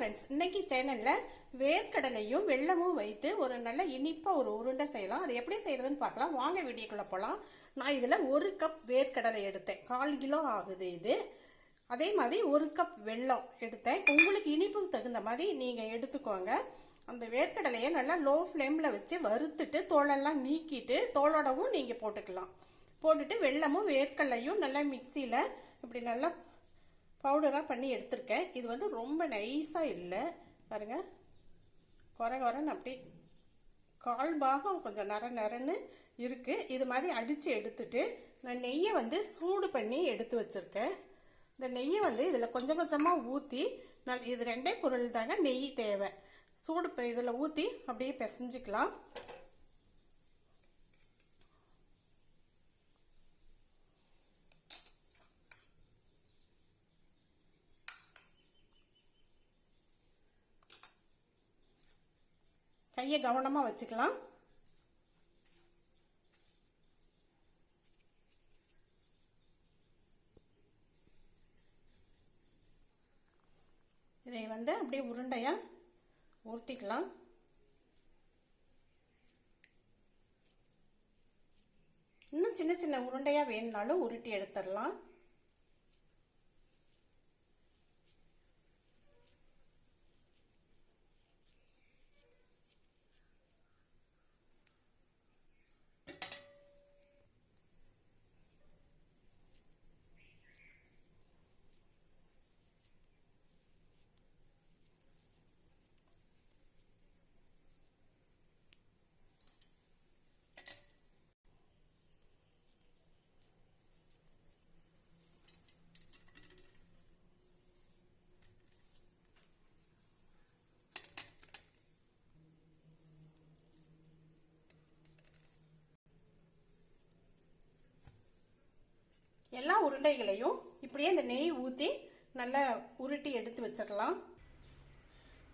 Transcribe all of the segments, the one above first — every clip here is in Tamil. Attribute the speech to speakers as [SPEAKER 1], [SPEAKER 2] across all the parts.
[SPEAKER 1] ஃப்ரெண்ட்ஸ் இன்னைக்கு சேனலில் வேர்க்கடலையும் வெல்லமும் வைத்து ஒரு நல்ல இனிப்பாக ஒரு உருண்டை செய்யலாம். அது எப்படி செய்யறதுன்னு பார்க்கலாம். வாங்க வீடியோக்குள்ளே போகலாம் நான் இதில் ஒரு கப் வேர்க்கடலை எடுத்தேன். கால் கிலோ ஆகுது இது. அதே மாதிரி ஒரு கப் வெல்லம் எடுத்தேன். உங்களுக்கு இனிப்புக்கு தகுந்த மாதிரி நீங்கள் எடுத்துக்கோங்க. அந்த வேர்க்கடலையை நல்லா லோ ஃப்ளேமில் வச்சு வறுத்துட்டு தோலெல்லாம் நீக்கிட்டு தோலோடவும் நீங்கள் போட்டுக்கலாம். போட்டுட்டு வெல்லமும் வேர்க்கடலையும் நல்லா மிக்சியில் இப்படி நல்லா பவுடராக பண்ணி எடுத்திருக்கேன். இது வந்து ரொம்ப நைஸாக இல்லை. பாருங்க. குறை குறைன்னு அப்படி கால் பாகம் கொஞ்சம் நர நரன்னு இருக்குது இது மாதிரி அடித்து எடுத்துட்டு நான் நெய்யை வந்து சூடு பண்ணி எடுத்து வச்சுருக்கேன். இந்த நெய்யை வந்து இதில் கொஞ்சம் கொஞ்சமாக ஊற்றி நான் இது ரெண்டே பொருள் தாங்க நெய் தேவை. சூடு இதில் ஊற்றி அப்படியே பிசைஞ்சிக்கலாம். கையை கவனமாக வச்சுக்கலாம். இதை வந்து அப்படியே உருண்டையாக உருட்டிக்கலாம். இன்னும் சின்ன சின்ன உருண்டையாக வேணுனாலும் உருட்டி எடுத்துடலாம். எல்லா உருண்டைகளையும் இப்படியே இந்த நெய் ஊற்றி நல்லா உருட்டி எடுத்து வச்சிடலாம்.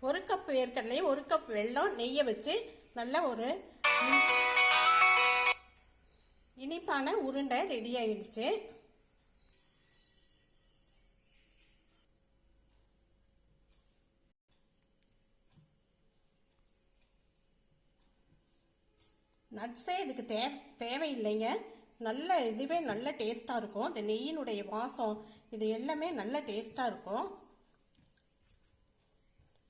[SPEAKER 1] ஒரு கப் வேர்க்கடலையும் ஒரு கப் வெல்லம் நெய்யை வச்சு நல்லா ஒரு இனிப்பான உருண்டை ரெடி ஆயிடுச்சு. நட்ஸே இதுக்கு தே தேவையில்லைங்க. நல்ல இதுவே நல்ல டேஸ்ட்டாக இருக்கும். இந்த நெய்யினுடைய வாசம் இது எல்லாமே நல்ல டேஸ்ட்டாக இருக்கும்.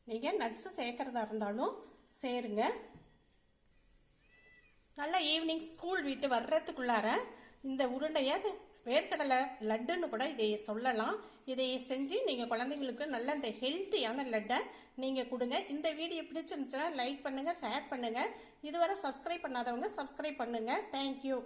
[SPEAKER 1] நீங்கள் நட்ஸு சேர்க்குறதா இருந்தாலும் சேருங்க. நல்லா ஈவினிங் ஸ்கூல் விட்டு வர்றதுக்குள்ளார இந்த உருண்டையை வேர்க்கடலை லட்டுன்னு கூட இதை சொல்லலாம். இதை செஞ்சு நீங்கள் குழந்தைங்களுக்கு நல்ல இந்த ஹெல்த்தியான லட்டை நீங்கள் கொடுங்க. இந்த வீடியோ பிடிச்சிருந்துச்சுன்னா லைக் பண்ணுங்கள் ஷேர் பண்ணுங்கள் இதுவரை சப்ஸ்கிரைப் பண்ணாதவங்க சப்ஸ்கிரைப் பண்ணுங்கள் தேங்க்யூ